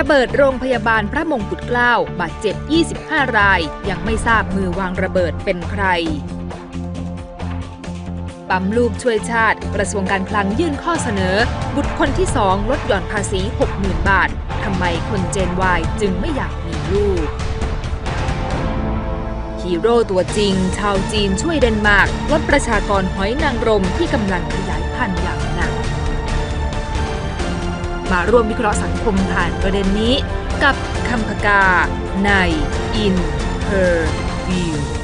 ระเบิดโรงพยาบาลพระมงกุฎเกล้าบาดเจ็บ 25 ราย ยังไม่ทราบมือวางระเบิดเป็นใคร ปั๊มลูกช่วยชาติ กระทรวงการคลังยื่นข้อเสนอ บุตรคนที่สองลดหย่อนภาษี 60,000 บาท ทำไมคนเจนวายจึงไม่อยากมีลูก ฮีโร่ตัวจริง ชาวจีนช่วยเดนมาร์กลดประชากรหอยนางรมที่กำลังขยายพันธุ์อย่างหนัก มาร่วมวิเคราะห์สังคมผ่านประเด็นนี้ กับคำพกาใน In Her View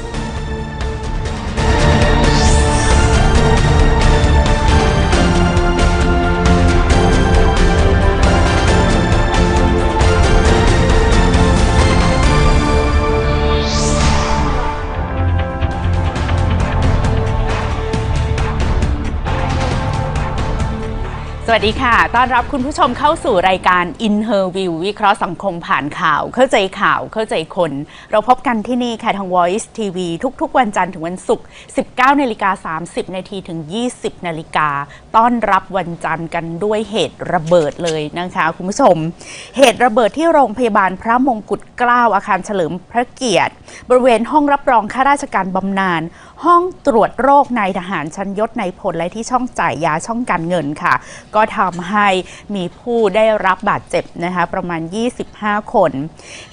สวัสดีค่ะ ต้อนรับคุณผู้ชมเข้าสู่รายการ In Her View วิเคราะห์สังคมผ่านข่าว เข้าใจข่าว เข้าใจคน เราพบกันที่นี่ค่ะทาง Voice TV ทุกๆ วันจันทร์ถึงวันศุกร์ 19นาฬิกา30 นาทีถึง 20นาฬิกา ต้อนรับวันจันทร์กันด้วยเหตุระเบิดเลยนะคะ คุณผู้ชม เหตุระเบิดที่โรงพยาบาลพระมงกุฎเกล้าอาคารเฉลิมพระเกียรติ บริเวณห้องรับรองข้าราชการบำนาญห้องตรวจโรคนายทหารชั้นยศในพลและที่ช่องจ่ายยาช่องการเงินค่ะ ก็ทำให้มีผู้ได้รับบาดเจ็บนะคะประมาณ 25 คน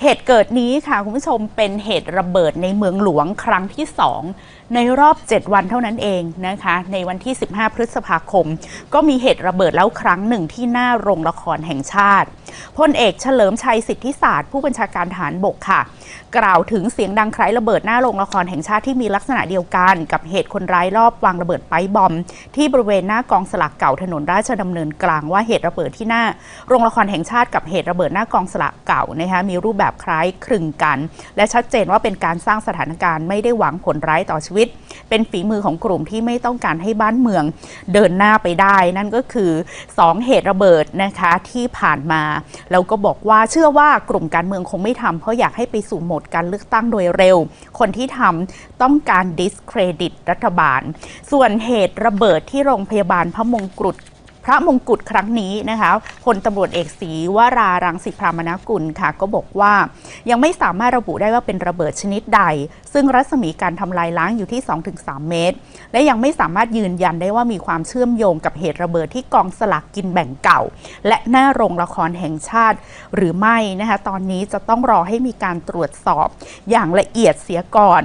เหตุเกิดนี้ค่ะคุณผู้ชมเป็นเหตุระเบิดในเมืองหลวงครั้งที่ 2 ในรอบ 7 วันเท่านั้นเองนะคะ ในวันที่ 15 พฤษภาคม ก็มีเหตุระเบิดแล้วครั้งหนึ่งที่หน้าโรงละครแห่งชาติพลเอกเฉลิมชัยสิทธิศาสตร์ผู้บัญชาการทหารบกค่ะ กล่าวถึงเสียงดังคล้ายระเบิดหน้าโรงละครแห่งชาติที่มีลักษณะเดียวกัน กับเหตุคนร้ายรอบวางระเบิดไปบอม ที่บริเวณหน้ากองสลากเก่าถนนราชดำเนินกลางว่าเหตุระเบิดที่หน้า โรงละครแห่งชาติกับเหตุระเบิดหน้ากองสลากเก่านะคะมีรูปแบบคล้ายคลึงกัน และชัดเจนว่าเป็นการสร้างสถานการณ์ไม่ได้หวังผลร้ายต่อชีวิตเป็นฝีมือของกลุ่มที่ไม่ต้องการให้บ้านเมืองเดินหน้าไปได้ นั่นก็คือ 2 เหตุระเบิดนะคะที่ผ่านมา แล้วก็บอกว่าเชื่อว่ากลุ่มการเมืองคงไม่ทำเพราะอยากให้ไปสู่โหมดการเลือกตั้งโดยเร็ว คนที่ทำต้องการ discredit รัฐบาล ส่วนเหตุระเบิดที่โรงพยาบาลพระมงกุฎ พระมงกุฎครั้งนี้นะคะพลตำรวจเอกศรีวรารังสิพรามนกุลค่ะ ก็บอกว่า ยังไม่สามารถระบุได้ว่าเป็นระเบิดชนิดใด ซึ่งรัศมีการทำลายล้างอยู่ที่ 2-3 เมตร และยังไม่สามารถยืนยันได้ว่ามีความเชื่อมโยงกับเหตุระเบิดที่กองสลากกินแบ่งเก่า และหน้าโรงละครแห่งชาติ หรือไม่นะคะตอนนี้จะต้องรอให้มีการตรวจสอบอย่างละเอียดเสียก่อน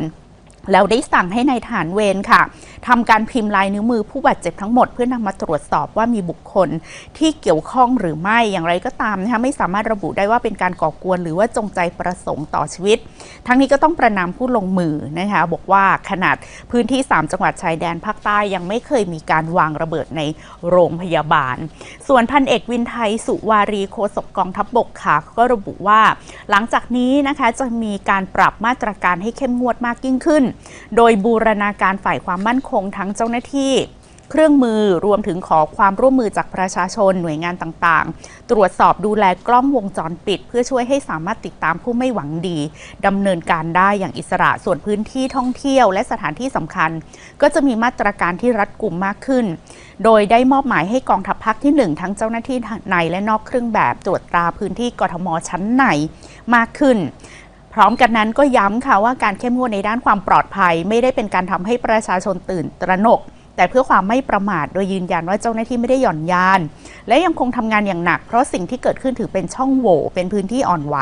แล้วได้สั่งให้ในายฐานเวรค่ะทำการพิมพ์ลายนิ้วมือผู้บาดเจ็บทั้งหมดเพื่อนำมาตรวจสอบว่ามีบุคคลที่เกี่ยวข้องหรือไม่อย่างไรก็ตามนะคะไม่สามารถระบุได้ว่าเป็นการก่อกวน หรือว่าจงใจประสงค์ต่อชีวิต ทั้งนี้ก็ต้องประนามผู้ลงมือนะคะบอกว่าขนาดพื้นที่ 3 จังหวัดชายแดนภาคใต้ยังไม่เคยมีการวางระเบิดในโรงพยาบาล ส่วนพันเอกวินไทยสุวารีโฆษกกองทัพบบกค่ะก็ระบุว่า หลังจากนี้นะคะจะมีการปรับมาตรการให้เข้มงวดมากยิ่งขึ้นโดยบูรณาการฝ่ายความมั่นคงทั้งเจ้าหน้าที่ เครื่องมือรวมถึงขอความร่วมมือจากประชาชนหน่วยงานต่างๆ ตรวจสอบดูแลกล้องวงจรปิด เพื่อช่วยให้สามารถติดตามผู้ไม่หวังดีดำเนินการได้อย่างอิสระส่วนพื้นที่ท่องเที่ยวและสถานที่สำคัญ ก็จะมีมาตรการที่รัดกุมมากขึ้น โดยได้มอบหมายให้กองทัพภาคที่ 1 ทั้งเจ้าหน้าที่ในและนอกเครื่องแบบตรวจตราพื้นที่กทมชั้นในมากขึ้น พร้อมกันนั้นก็ย้ำค่ะว่าการเข้มงวดในด้านความปลอดภัย ไม่ได้เป็นการทำให้ประชาชนตื่นตระหนก แต่เพื่อความไม่ประมาทโดยยืนยันว่าเจ้าหน้าที่ไม่ได้หย่อนยาน และยังคงทำงานอย่างหนัก เพราะสิ่งที่เกิดขึ้นถือเป็นช่องโหว่เป็นพื้นที่อ่อนไหว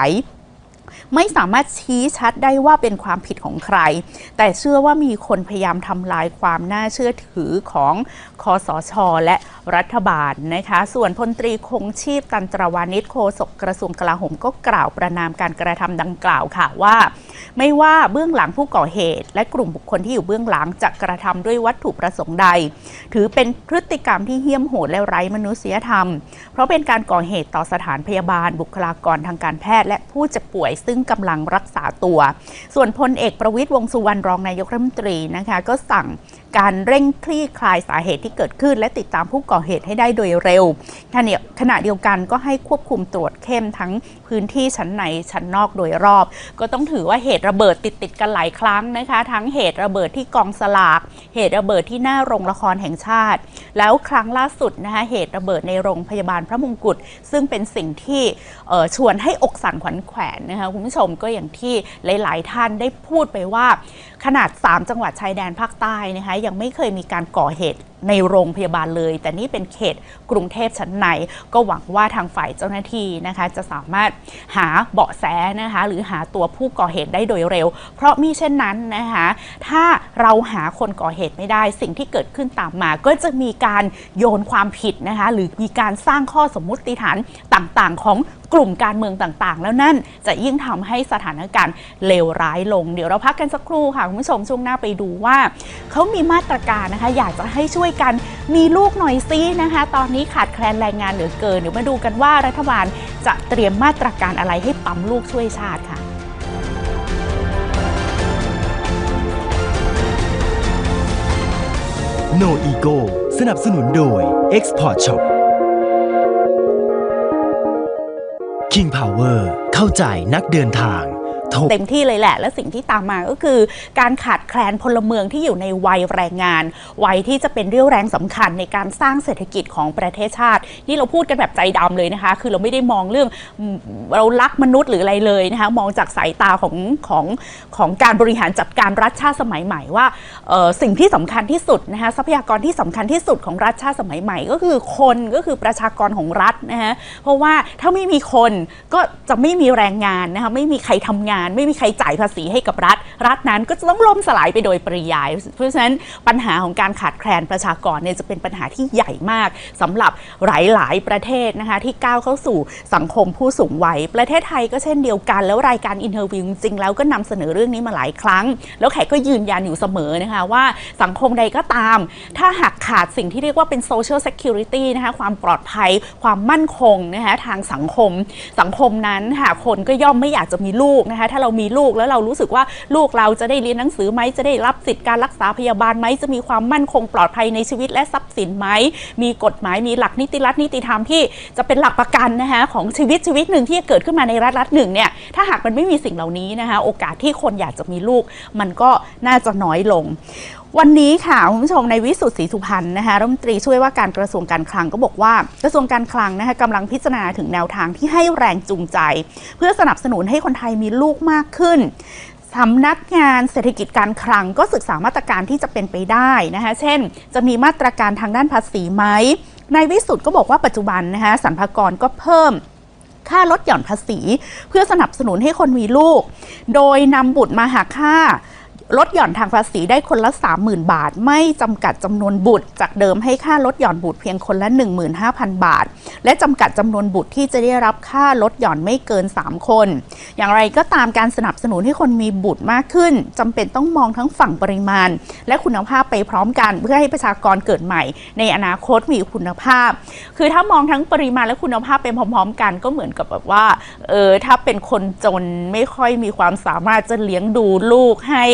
ไม่สามารถชี้ชัดได้ว่าเป็นความผิดของใคร แต่เชื่อว่ามีคนพยายามทำลายความน่าเชื่อถือของคอสช และรัฐบาลนะคะ ส่วนพลตรีคงชีพตันตรวานิชโฆษกกระทรวงกลาโหมก็กล่าวประนามการกระทำดังกล่าวค่ะว่า ไม่ว่าเบื้องหลังผู้ก่อเหตุ และกลุ่มบุคคลที่อยู่เบื้องหลังจะกระทำด้วยวัตถุประสงค์ใด ถือเป็นพฤติกรรมที่เหี้ยมโหดและไร้มนุษยธรรม เพราะเป็นการก่อเหตุต่อสถานพยาบาลบุคลากรทางการแพทย์ และผู้เจ็บป่วยซึ่งกำลังรักษาตัว ส่วนพลเอกประวิตยวงสุวรรณรองนายกรัฐมนตรีนะคะก็สั่ง การเร่งคลี่คลายสาเหตุที่เกิดขึ้น และติดตามผู้ก่อเหตุให้ได้โดยเร็วขณะเดียวกันก็ให้ควบคุมตรวจเข้มทั้งพื้นที่ชั้นในชั้นนอกโดยรอบ ก็ต้องถือว่าเหตุระเบิดติดติดกันหลายครั้งนะคะ ทั้งเหตุระเบิดที่กองสลาก เหตุระเบิดที่หน้าโรงละครแห่งชาติ แล้วครั้งล่าสุดนะคะเหตุระเบิดในโรงพยาบาลพระมงกุฎซึ่งเป็นสิ่งที่ชวนให้อกสั่นขวัญแขวนนะคะคุณผู้ชมก็อย่างที่หลาย ๆ ท่านได้พูดไปว่า ขนาด 3 จังหวัดชายแดนภาคใต้นะคะยังไม่เคยมีการก่อเหตุในโรงพยาบาลเลย แต่นี่เป็นเขตกรุงเทพชั้นใน ก็หวังว่าทางฝ่ายเจ้าหน้าที่นะคะ จะสามารถหาเบาะแสนะคะ หรือหาตัวผู้ก่อเหตุได้โดยเร็ว เพราะมิเช่นนั้นนะคะ ถ้าเราหาคนก่อเหตุไม่ได้ สิ่งที่เกิดขึ้นตามมา ก็จะมีการโยนความผิดนะคะ หรือมีการสร้างข้อสมมุติฐานต่างๆ ของกลุ่มการเมืองต่างๆ แล้วนั่นจะยิ่งทำให้สถานการณ์เลวร้ายลง เดี๋ยวเราพักกันสักครู่ค่ะคุณผู้ชมช่วงหน้าไปดูว่าเขามีมาตรการนะคะ อยากจะให้ช่วยกันมีลูกหน่อยซินะคะ ตอนนี้ขาดแคลนแรงงานเหลือเกินเดี๋ยวมาดูกันว่ารัฐบาลจะเตรียมมาตรการอะไรให้ปั๊มลูกช่วยชาติค่ะ No Ego สนับสนุนโดย Export Shop King Power เข้าใจนักเดินทาง เต็มที่เลยแหละ และสิ่งที่ตามมาก็คือการขาดแคลนพลเมืองที่อยู่ในวัยแรงงาน วัยที่จะเป็นเรี่ยวแรงสำคัญในการสร้างเศรษฐกิจของประเทศชาติ นี่เราพูดกันแบบใจดำเลยนะคะ คือเราไม่ได้มองเรื่องเรารักมนุษย์หรืออะไรเลยนะคะมองจากสายตาของของของการบริหารจัดการรัฐชาติสมัยใหม่ว่าสิ่งที่สำคัญที่สุดนะคะทรัพยากรที่สำคัญที่สุดของรัฐชาติสมัยใหม่ ก็คือคนก็คือประชากรของรัฐนะคะเพราะว่าถ้าไม่มีคนก็จะไม่มีแรงงานนะคะไม่มีใครทำงานไม่มีใครจ่ายภาษีให้กับรัฐ รัฐนั้นก็จะต้องล่มสลายไปโดยปริยาย เพราะฉะนั้นปัญหาของการขาดแคลนประชากรเนี่ยจะเป็นปัญหาที่ใหญ่มากสำหรับหลาย ๆ ประเทศนะคะที่ก้าวเข้าสู่สังคมผู้สูงวัย ประเทศไทยก็เช่นเดียวกัน แล้วรายการอินเทอร์วิวจริงๆแล้วก็นำเสนอเรื่องนี้มาหลายครั้ง แล้วแขกก็ยืนยันอยู่เสมอนะคะว่าสังคมใดก็ตาม ถ้าหากขาดสิ่งที่เรียกว่าเป็น social security นะคะความปลอดภัย ความมั่นคงนะคะทางสังคม สังคมนั้นค่ะคนก็ย่อมไม่อยากจะมีลูกนะคะถ้าเรามีลูกแล้วเรารู้สึกว่าลูกเราจะได้เรียนหนังสือไหมจะได้รับสิทธิการรักษาพยาบาลไหมจะมีความมั่นคงปลอดภัยในชีวิตและทรัพย์สินไหมมีกฎหมายมีหลักนิติรัฐนิติธรรมที่จะเป็นหลักประกันนะคะของชีวิตชีวิตหนึ่งที่จะเกิดขึ้นมาในรัฐรัฐหนึ่งเนี่ยถ้าหากมันไม่มีสิ่งเหล่านี้นะคะโอกาสที่คนอยากจะมีลูกมันก็น่าจะน้อยลง วันนี้ค่ะคุณผู้ชมในวิสุทธิ์ศรีสุพรรณนะคะรัฐมนตรีช่วยว่าการกระทรวงการคลังก็บอกว่ากระทรวงการคลังนะคะกำลังพิจารณาถึงแนวทางที่ให้แรงจูงใจ เพื่อสนับสนุนให้คนไทยมีลูกมากขึ้นสำนักงานเศรษฐกิจการคลังก็ศึกษามาตรการที่จะเป็นไปได้นะคะเช่น จะมีมาตรการทางด้านภาษีไหมนายวิสุทธ์ก็บอกว่าปัจจุบันนะคะสรรพากรก็เพิ่มค่าลดหย่อนภาษี เพื่อสนับสนุนให้คนมีลูก โดยนำบุตรมาหักค่า ลดหย่อนทางภาษีได้คนละ 30,000 บาท ไม่จำกัดจำนวนบุตร จากเดิมให้ค่าลดหย่อนบุตรเพียงคนละ 15,000 บาท และจำกัดจำนวนบุตรที่จะได้รับค่าลดหย่อนไม่เกิน 3 คน อย่างไรก็ตามการสนับสนุนให้คนมีบุตรมากขึ้นจำเป็นต้องมองทั้งฝั่งปริมาณ และคุณภาพไปพร้อมกัน เพื่อให้ประชากรเกิดใหม่ ในอนาคตมีคุณภาพ คือถ้ามองทั้งปริมาณและคุณภาพเป็นพร้อม ๆ กันก็เหมือนกับแบบว่าเออถ้าเป็นคนจนไม่ค่อยมีความสามารถจะเลี้ยงดูลูกให้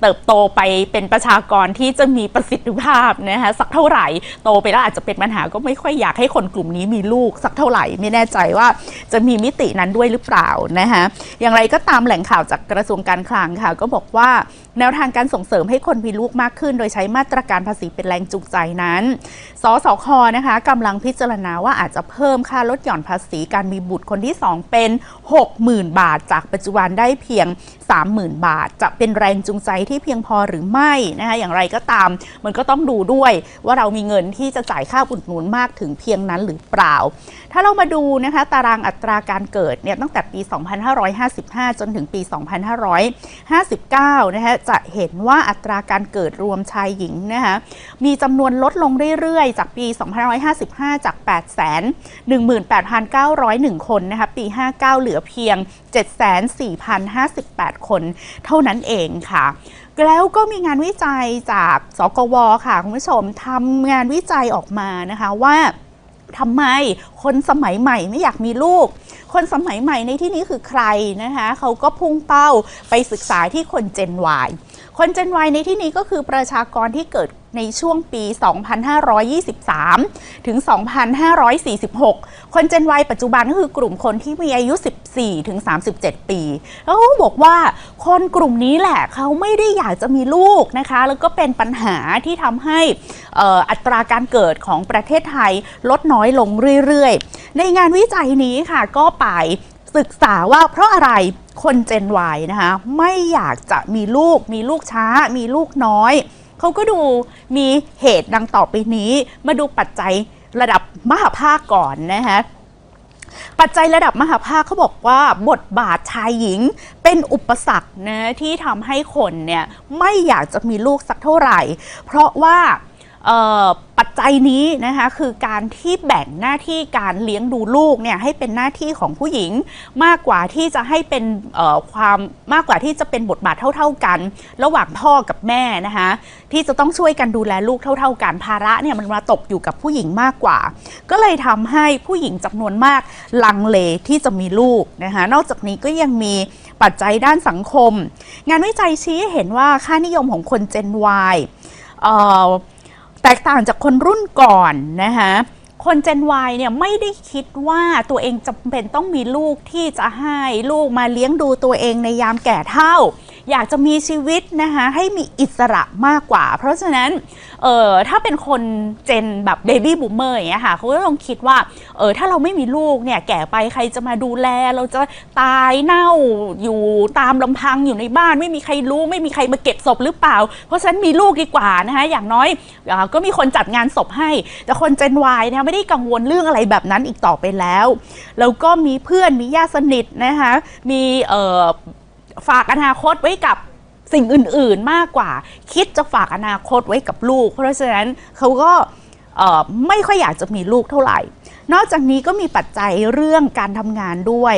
เติบโตไปเป็นประชากรที่จะมีประสิทธิภาพนะคะสักเท่าไหร่โตไปแล้วอาจจะเป็นปัญหาก็ไม่ค่อยอยากให้คนกลุ่มนี้มีลูกสักเท่าไหร่ไม่แน่ใจว่าจะมีมิตินั้นด้วยหรือเปล่านะคะอย่างไรก็ตามแหล่งข่าวจากกระทรวงการคลังค่ะ ก็บอกว่าแนวทางการส่งเสริมให้คนมีลูกมากขึ้น โดยใช้มาตรการภาษีเป็นแรงจูงใจนั้น สสคนะคะกำลังพิจารณาว่าอาจจะเพิ่มค่าลดหย่อนภาษีการมีบุตรคนที่ 2 เป็น 60,000 บาท จากปัจจุบันได้เพียง 30,000 บาท จะเป็นแรงจูงใจที่เพียงพอหรือไม่นะคะอย่างไรก็ตาม มันก็ต้องดูด้วยว่าเรามีเงินที่จะจ่ายค่าอุดหนุนมากถึงเพียงนั้นหรือเปล่า ถ้าเรามาดูนะคะตารางอัตราการเกิดเนี่ยตั้งแต่ปี 2555 จนถึงปี 2559 นะคะจะเห็นว่าอัตราการเกิดรวมชายหญิงนะคะมีจำนวนลดลงเรื่อยๆ จากปี 2555 จาก 818,901 คนนะคะปี 59 เหลือเพียง 74,058 คนเท่านั้นเองค่ะ แล้วก็มีงานวิจัยจากสกวค่ะ คุณผู้ชมทำงานวิจัยออกมานะคะว่าทำไมคนสมัยใหม่ไม่อยากมีลูก คนสมัยใหม่ในที่นี้คือใครนะคะเขาก็พุ่งเป้าไปศึกษาที่คน Gen Y คน Gen Y ในที่นี้ก็คือประชากรที่เกิด ในช่วงปี 2523 ถึง 2546 คน Gen Y ปัจจุบันก็คือกลุ่มคนที่มีอายุ 14 ถึง 37 ปี แล้วเขาบอกว่าคนกลุ่มนี้แหละเขาไม่ได้อยากจะมีลูกนะคะ แล้วก็เป็นปัญหาที่ทำให้อัตราการเกิดของประเทศไทยลดน้อยลงเรื่อยๆ ในงานวิจัยนี้ค่ะก็ไปศึกษาว่าเพราะอะไรคน Gen Y นะคะ ไม่อยากจะมีลูก มีลูกช้า มีลูกน้อย เขาก็ดูมีเหตุดังต่อไปนี้ มาดูปัจจัยระดับมหาภาคก่อนนะคะปัจจัยระดับมหาภาคเขาบอกว่าบทบาทชายหญิงเป็นอุปสรรคนะที่ทำให้คนเนี่ยไม่อยากจะมีลูกสักเท่าไหร่ เพราะว่า ปัจจัยนี้นะคะคือการที่แบ่งหน้าที่การเลี้ยงดูลูกเนี่ยให้เป็นหน้าที่ของผู้หญิง มากกว่าที่จะให้เป็นความมากกว่าที่จะเป็นบทบาทเท่า ๆกัน ระหว่างพ่อกับแม่นะคะที่จะต้องช่วยกันดูแลลูกเท่า ๆกันภาระเนี่ยมันมาตกอยู่กับผู้หญิงมากกว่า ก็เลยทำให้ผู้หญิงจำนวนมากลังเลที่จะมีลูกนะคะนอกจากนี้ก็ยังมีปัจจัยด้านสังคม งานวิจัยชี้เห็นว่าค่านิยมของคน Gen Y เอ่อ แตกต่างจากคนรุ่นก่อนนะคะคนเจน Y เนี่ยไม่ได้คิดว่าตัวเองจำเป็นต้องมีลูกที่จะให้ลูกมาเลี้ยงดูตัวเองในยามแก่เฒ่า อยากจะมีชีวิตนะคะให้มีอิสระมากกว่า เพราะฉะนั้นเออถ้าเป็นคนเจนแบบเบบี้บูมเมอร์อย่างเงี้ยค่ะเขาก็ต้องคิดว่าเออถ้าเราไม่มีลูกเนี่ยแก่ไปใครจะมาดูแล เราจะตายเน่าอยู่ตามลำพังอยู่ในบ้าน ไม่มีใครรู้ไม่มีใครมาเก็บศพหรือเปล่า เพราะฉะนั้นมีลูกดีกว่านะคะอย่างน้อยอก็มีคนจัดงานศพให้ แต่คนเจน Y นะคะไม่ได้กังวลเรื่องอะไรแบบนั้นอีกต่อไปแล้ว แล้วก็มีเพื่อนมีญาติสนิทนะคะมีเอ่อ ฝากอนาคตไว้กับสิ่งอื่น ๆมากกว่า คิดจะฝากอนาคตไว้กับลูก เพราะฉะนั้นเขาก็ไม่ค่อยอยากจะมีลูกเท่าไหร่ นอกจากนี้ก็มีปัจจัยเรื่องการทำงานด้วย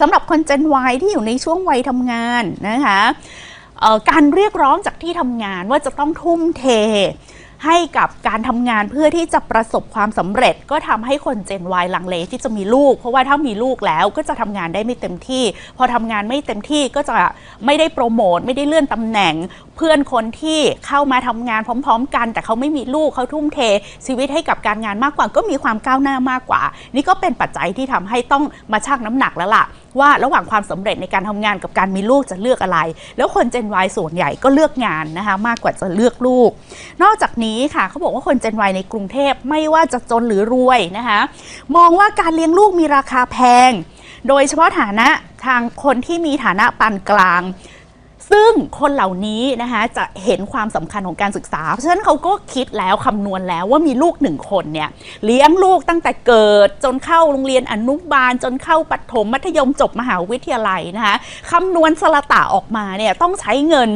สำหรับคน Gen Y ที่อยู่ในช่วงวัยทำงานนะคะการเรียกร้องจากที่ทำงานว่าจะต้องทุ่มเท ให้กับการทำงานเพื่อที่จะประสบความสำเร็จ ก็ทำให้คน Gen Y ลังเลที่จะมีลูก เพราะว่าถ้ามีลูกแล้วก็จะทำงานได้ไม่เต็มที่ พอทำงานไม่เต็มที่ก็จะไม่ได้โปรโมทไม่ได้เลื่อนตำแหน่ง เพื่อนคนที่เข้ามาทำงานพร้อม ๆ กัน แต่เขาไม่มีลูกเขาทุ่มเท ชีวิตให้กับการงานมากกว่า ก็มีความก้าวหน้ามากกว่า นี่ก็เป็นปัจจัยที่ทำให้ต้องมาชั่งน้ำหนักแล้วล่ะว่าระหว่างความสำเร็จในการทำงานกับการมีลูกจะเลือกอะไร แล้วคน Gen Y ส่วนใหญ่ก็เลือกงานนะคะมากกว่าจะเลือกลูก นอกจากนี้ค่ะเขาบอกว่าคน Gen Y ในกรุงเทพไม่ว่าจะจนหรือรวยนะคะ มองว่าการเลี้ยงลูกมีราคาแพง โดยเฉพาะฐานะทางคนที่มีฐานะปานกลาง ซึ่งคนเหล่านี้นะคะจะเห็นความสำคัญของการศึกษา เพราะฉะนั้นเขาก็คิดแล้วคำนวณแล้วว่ามีลูกหนึ่งคนเนี่ยเลี้ยงลูกตั้งแต่เกิด จนเข้าโรงเรียนอนุบาล จนเข้าปฐมมัธยมจบมหาวิทยาลัยนะคะคำนวณสละตาออกมาเนี่ยต้องใช้เงิน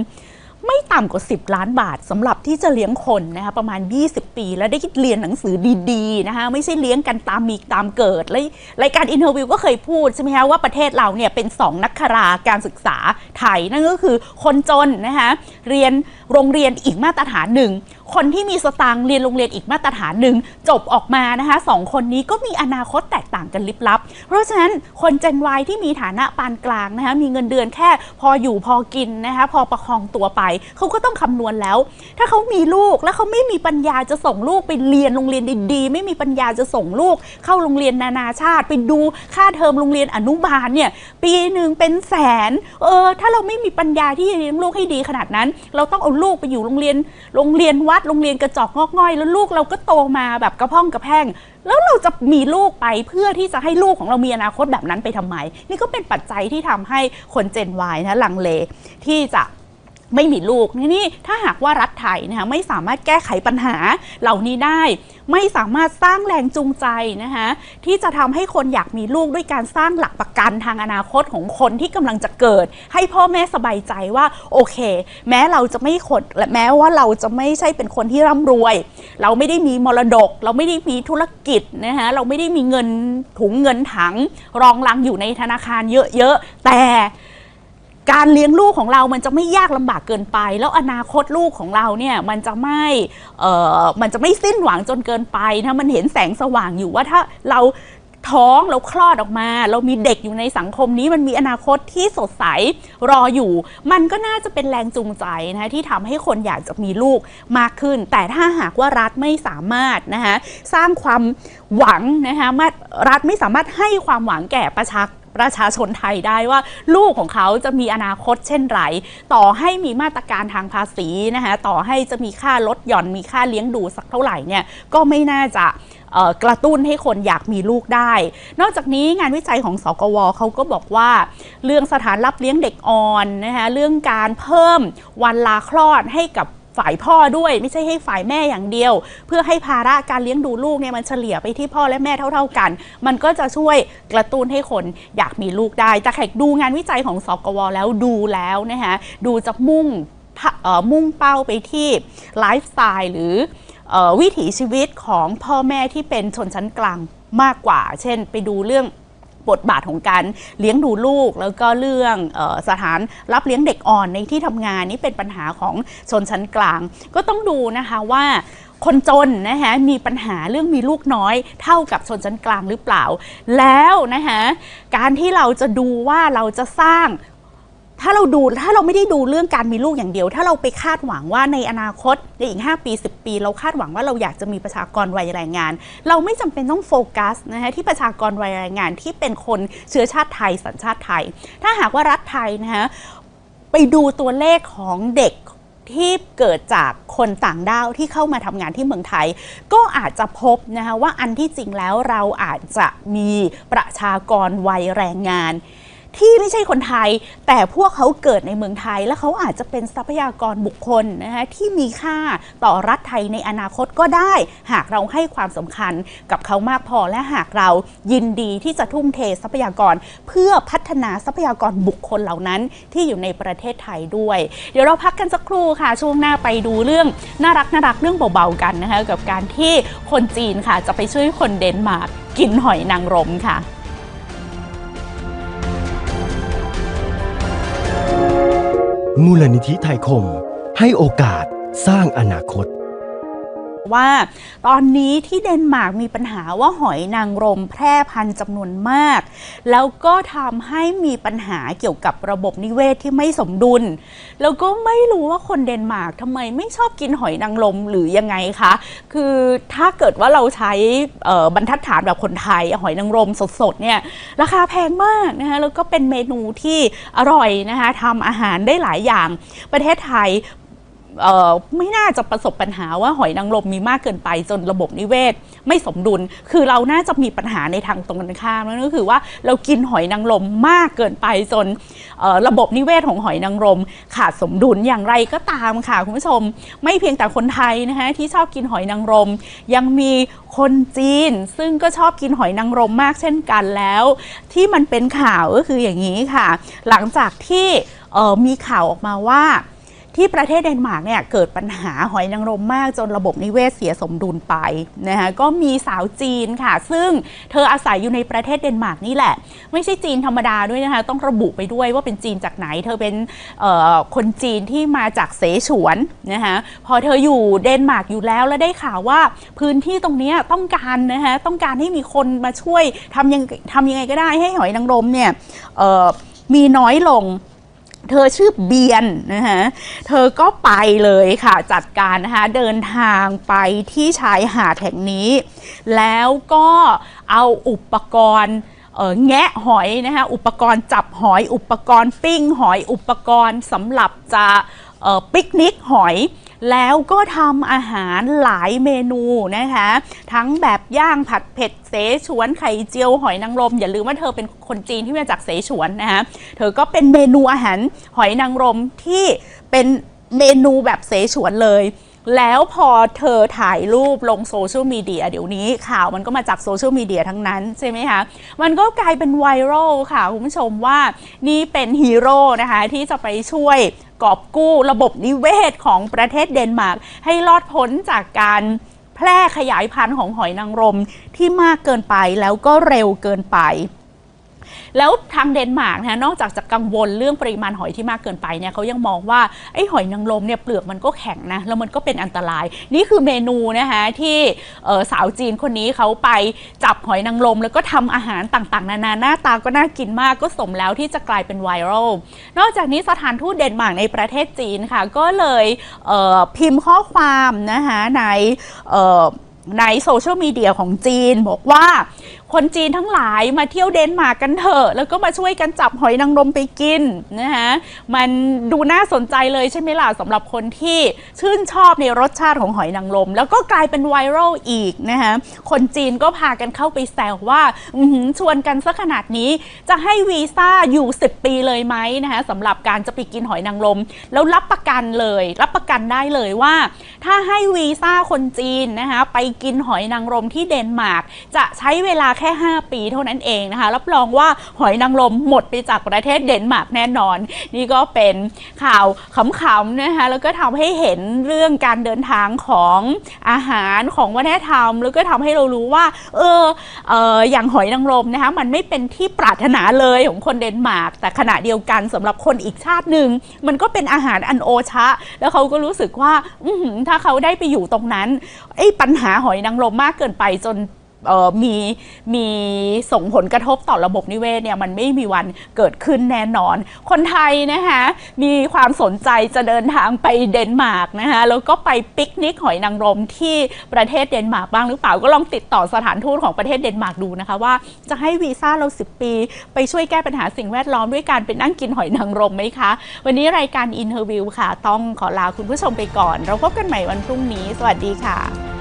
ไม่ต่ำกว่า 10 ล้านบาทสำหรับที่จะเลี้ยงคนนะคะประมาณ 20 ปี แล้วได้เรียนหนังสือดีๆนะคะไม่ใช่เลี้ยงกันตามมีตามเกิดและรายการอินเทอร์วิวก็เคยพูดใช่ไหมคะว่าประเทศเราเนี่ยเป็น 2 นักขราการศึกษาไทยนั่นก็คือคนจนนะคะเรียนโรงเรียนอีกมาตรฐานหนึ่ง คนที่มีสตางค์เรียนโรงเรียนอีกมาตรฐานหนึ่งจบออกมานะคะสองคนนี้ก็มีอนาคตแตกต่างกันลิบลับ เพราะฉะนั้นคน Gen Y ที่มีฐานะปานกลางนะคะมีเงินเดือนแค่พออยู่พอกินนะคะพอประคองตัวไป เขาก็ต้องคำนวณแล้ว ถ้าเขามีลูกแล้วเขาไม่มีปัญญาจะส่งลูกไปเรียนโรงเรียนดีๆ ไม่มีปัญญาจะส่งลูก เข้าโรงเรียนนานาชาติ ไปดูค่าเทอมโรงเรียนอนุบาลเนี่ยปีหนึ่งเป็นแสนเออถ้าเราไม่มีปัญญาที่จะเลี้ยงลูกให้ดีขนาดนั้น เราต้องเอาลูกไปอยู่โรงเรียนโรงเรียนวัดโรงเรียนกระจอกงอกง่อย แล้วลูกเราก็โตมาแบบกระพ้องกระแพง แล้วเราจะมีลูกไปเพื่อที่จะให้ลูกของเรามีอนาคตแบบนั้นไปทำไม นี่ก็เป็นปัจจัยที่ทำให้คนเจนวายนะลังเลที่จะ ไม่มีลูกนี่นี่ถ้าหากว่ารัฐไทยนะคะไม่สามารถแก้ไขปัญหาเหล่านี้ได้ ไม่สามารถสร้างแรงจูงใจนะคะที่จะทำให้คนอยากมีลูกด้วยการสร้างหลักประกันทางอนาคตของคนที่กำลังจะเกิด ให้พ่อแม่สบายใจว่าโอเค แม้เราจะไม่ขดและแม้ว่าเราจะไม่ใช่เป็นคนที่ร่ำรวย เราไม่ได้มีมรดก เราไม่ได้มีธุรกิจนะคะเราไม่ได้มีเงินถุงเงินถัง รองรังอยู่ในธนาคารเยอะๆแต่ การเลี้ยงลูกของเรามันจะไม่ยากลำบากเกินไป แล้วอนาคตลูกของเราเนี่ยมันจะไม่เอ่อมันจะไม่สิ้นหวังจนเกินไปนะมันเห็นแสงสว่างอยู่ว่าถ้าเราท้องเราคลอดออกมา เรามีเด็กอยู่ในสังคมนี้มันมีอนาคตที่สดใสรออยู่ มันก็น่าจะเป็นแรงจูงใจนะคะที่ทำให้คนอยากจะมีลูกมากขึ้น แต่ถ้าหากว่ารัฐไม่สามารถนะคะสร้างความหวังนะคะรัฐไม่สามารถให้ความหวังแก่ประชา ประชาชนไทยได้ว่า ลูกของเขาจะมีอนาคตเช่นไร ต่อให้มีมาตรการทางภาษีนะคะต่อให้จะมีค่าลดหย่อนมีค่าเลี้ยงดูสักเท่าไหร่เนี่ยก็ไม่น่าจะกระตุ้นให้คนอยากมีลูกได้ นอกจากนี้งานวิจัยของสกวเขาก็บอกว่า เรื่องสถานรับเลี้ยงเด็กอ่อนนะคะเรื่องการเพิ่มวันลาคลอดให้กับ ฝ่ายพ่อด้วย ไม่ใช่ให้ฝ่ายแม่อย่างเดียว เพื่อให้ภาระการเลี้ยงดูลูกเนี่ยมันเฉลี่ยไปที่พ่อและแม่เท่า ๆกัน มันก็จะช่วยกระตุ้นให้คนอยากมีลูกได้ แต่แขกดูงานวิจัยของสกวแล้วดูแล้วนะคะดูจะมุ่งเอ่อมุ่งเป้าไปที่ไลฟ์สไตล์หรืออวิถีชีวิตของพ่อแม่ที่เป็นชนชั้นกลางมากกว่า เช่น ไปดูเรื่อง บทบาทของการเลี้ยงดูลูก แล้วก็เรื่องออสถานรับเลี้ยงเด็กอ่อนในที่ทำงานนี่เป็นปัญหาของชนชั้นกลาง ก็ต้องดูนะคะว่าคนจนนะคะมีปัญหาเรื่องมีลูกน้อยเท่ากับชนชั้นกลางหรือเปล่า แล้วนะคะการที่เราจะดูว่าเราจะสร้าง ถ้าเราดูถ้าเราไม่ได้ดูเรื่องการมีลูกอย่างเดียว ถ้าเราไปคาดหวังว่าในอนาคตในอีก 5 ปี 10 ปี เราคาดหวังว่าเราอยากจะมีประชากรวัยแรงงาน เราไม่จำเป็นต้องโฟกัสนะคะที่ประชากรวัยแรงงานที่เป็นคนเชื้อชาติไทยสัญชาติไทย ถ้าหากว่ารัฐไทยนะคะไปดูตัวเลขของเด็กที่เกิดจากคนต่างด้าวที่เข้ามาทำงานที่เมืองไทย ก็อาจจะพบนะคะว่าอันที่จริงแล้วเราอาจจะมีประชากรวัยแรงงาน ที่ไม่ใช่คนไทย แต่พวกเขาเกิดในเมืองไทย และเขาอาจจะเป็นทรัพยากรบุคคลนะคะที่มีค่าต่อรัฐไทยในอนาคตก็ได้ หากเราให้ความสำคัญกับเขามากพอและหากเรายินดีที่จะทุ่มเททรัพยากร เพื่อพัฒนาทรัพยากรบุคคลเหล่านั้นที่อยู่ในประเทศไทยด้วย เดี๋ยวเราพักกันสักครู่ค่ะ ช่วงหน้าไปดูเรื่องน่ารักน่ารักเรื่องเบาๆกันนะคะกับการที่คนจีนค่ะจะไปช่วยคนเดนมาร์กกินหอยนางรมค่ะ มูลนิธิไทยคม ให้โอกาสสร้างอนาคต ว่าตอนนี้ที่เดนมาร์กมีปัญหาว่าหอยนางรมแพร่พันธุ์จำนวนมาก แล้วก็ทำให้มีปัญหาเกี่ยวกับระบบนิเวศที่ไม่สมดุล แล้วก็ไม่รู้ว่าคนเดนมาร์กทำไมไม่ชอบกินหอยนางรมหรือยังไงคะ คือถ้าเกิดว่าเราใช้บรรทัดฐานแบบคนไทย หอยนางรมสดๆเนี่ยราคาแพงมากนะคะแล้วก็เป็นเมนูที่อร่อยนะคะทำอาหารได้หลายอย่างประเทศไทย ไม่น่าจะประสบปัญหาว่าหอยนางรมมีมากเกินไปจนระบบนิเวศ ไม่สมดุล คือเราน่าจะมีปัญหาในทางตรงกันข้ามนั่นก็คือว่าเรากินหอยนางรมมากเกินไปจนระบบนิเวศของหอยนางรม ขาดสมดุลอย่างไรก็ตามค่ะคุณผู้ชม ไม่เพียงแต่คนไทยนะคะที่ชอบกินหอยนางรม ยังมีคนจีน ซึ่งก็ชอบกินหอยนางรมมากเช่นกันแล้ว ที่มันเป็นข่าวก็คืออย่างนี้ค่ะ หลังจากที่มีข่าวออกมาว่า ที่ประเทศเดนมาร์กเนี่ยเกิดปัญหาหอยนางรมมากจนระบบนิเวศเสียสมดุลไปนะคะก็มีสาวจีนค่ะ ซึ่งเธออาศัยอยู่ในประเทศเดนมาร์กนี่แหละ ไม่ใช่จีนธรรมดาด้วยนะคะต้องระบุไปด้วยว่าเป็นจีนจากไหน เธอเป็นคนจีนที่มาจากเสฉวนนะคะพอเธออยู่เดนมาร์กอยู่แล้วแล้วได้ข่าวว่าพื้นที่ตรงนี้ต้องการนะคะต้องการให้มีคนมาช่วยทำยังทำยังไงก็ได้ให้หอยนางรมเนี่ยมีน้อยลง เธอชื่อเบียนนะคะเธอก็ไปเลยค่ะจัดการนะคะเดินทางไปที่ชายหาดแห่งนี้ แล้วก็เอาอุปกรณ์แงะหอยนะคะอุปกรณ์จับหอย อุปกรณ์ปิ้งหอย อุปกรณ์สำหรับจะ ปิกนิกหอย แล้วก็ทำอาหารหลายเมนูนะคะ ทั้งแบบย่างผัดเผ็ดเสฉวนไข่เจียวหอยนางรม อย่าลืมว่าเธอเป็นคนจีนที่มาจากเสฉวนนะคะเธอก็เป็นเมนูอาหารหอยนางรมที่เป็นเมนูแบบเสฉวนเลยแล้วพอเธอถ่ายรูปลงโซเชียลมีเดียเดี๋ยวนี้ข่าวมันก็มาจากโซเชียลมีเดียทั้งนั้นใช่ไหมคะ มันก็กลายเป็นไวรัลค่ะ คุณผู้ชมว่านี่เป็นฮีโร่นะคะ ที่จะไปช่วย กอบกู้ระบบนิเวศของประเทศเดนมาร์กให้รอดพ้นจากการแพร่ขยายพันธุ์ของหอยนางรมที่มากเกินไปแล้วก็เร็วเกินไป แล้วทางเดนมาร์กนะคะนอกจากจะกังวลเรื่องปริมาณหอยที่มากเกินไปเนี่ยเขายังมองว่าไอ้หอยนางรมเนี่ยเปลือกมันก็แข็งนะแล้วมันก็เป็นอันตราย นี่คือเมนูนะคะที่สาวจีนคนนี้เขาไปจับหอยนางรมแล้วก็ทำอาหารต่างๆ นานาหน้าตาก็น่ากินมากก็สมแล้วที่จะกลายเป็นไวรัลนอกจากนี้สถานทูตเดนมาร์กในประเทศจีนค่ะ ก็เลยเพิมพ์ข้อความนะคะในในโซเชียลมีเดียของจีนบอกว่า คนจีนทั้งหลายมาเที่ยวเดนมาร์กกันเถอะ แล้วก็มาช่วยกันจับหอยนางรมไปกินนะคะมันดูน่าสนใจเลยใช่ไหมล่ะสำหรับคนที่ชื่นชอบในรสชาติของหอยนางรมแล้วก็กลายเป็นไวรัลอีกนะคะคนจีนก็พากันเข้าไปแซวว่าชวนกันซะขนาดนี้ จะให้วีซ่าอยู่ 10 ปีเลยไหมนะคะสำหรับการจะไปกินหอยนางรมแล้วรับประกันเลย รับประกันได้เลยว่า ถ้าให้วีซ่าคนจีนนะคะไปกินหอยนางรมที่เดนมาร์กจะใช้เวลาแค่ค่ 5 ปีเท่านั้นเองนะคะ รับรองว่าหอยนางรมหมดไปจากประเทศเดนมาร์กแน่นอน นี่ก็เป็นข่าวขำๆนะคะแล้วก็ทำให้เห็นเรื่องการเดินทางของอาหารของวัฒนธรรม แล้วก็ทำให้เรารู้ว่า เออเอออย่างหอยนางรมนะคะมันไม่เป็นที่ปรารถนาเลยของคนเดนมาร์กแต่ขณะเดียวกันสำหรับคนอีกชาติหนึ่งมันก็เป็นอาหารอันโอชะ แล้วเขาก็รู้สึกว่าถ้าเขาได้ไปอยู่ตรงนั้นไอ้ปัญหาหอยนางรมมากเกินไปจน มีมีส่งผลกระทบต่อระบบนิเวศเนี่ยมันไม่มีวันเกิดขึ้นแน่นอน คนไทยนะคะมีความสนใจจะเดินทางไปเดนมาร์กนะคะแล้วก็ไปปิกนิกหอยนางรมที่ประเทศเดนมาร์กบ้างหรือเปล่าก็ลองติดต่อสถานทูตของประเทศเดนมาร์กดูนะคะว่าจะให้วีซ่าเรา 10 ปี ไปช่วยแก้ปัญหาสิ่งแวดล้อมด้วยการไปนั่งกินหอยนางรมไหมคะ วันนี้รายการอินเทอร์วิวค่ะ ต้องขอลาคุณผู้ชมไปก่อน เราพบกันใหม่วันพรุ่งนี้ สวัสดีค่ะ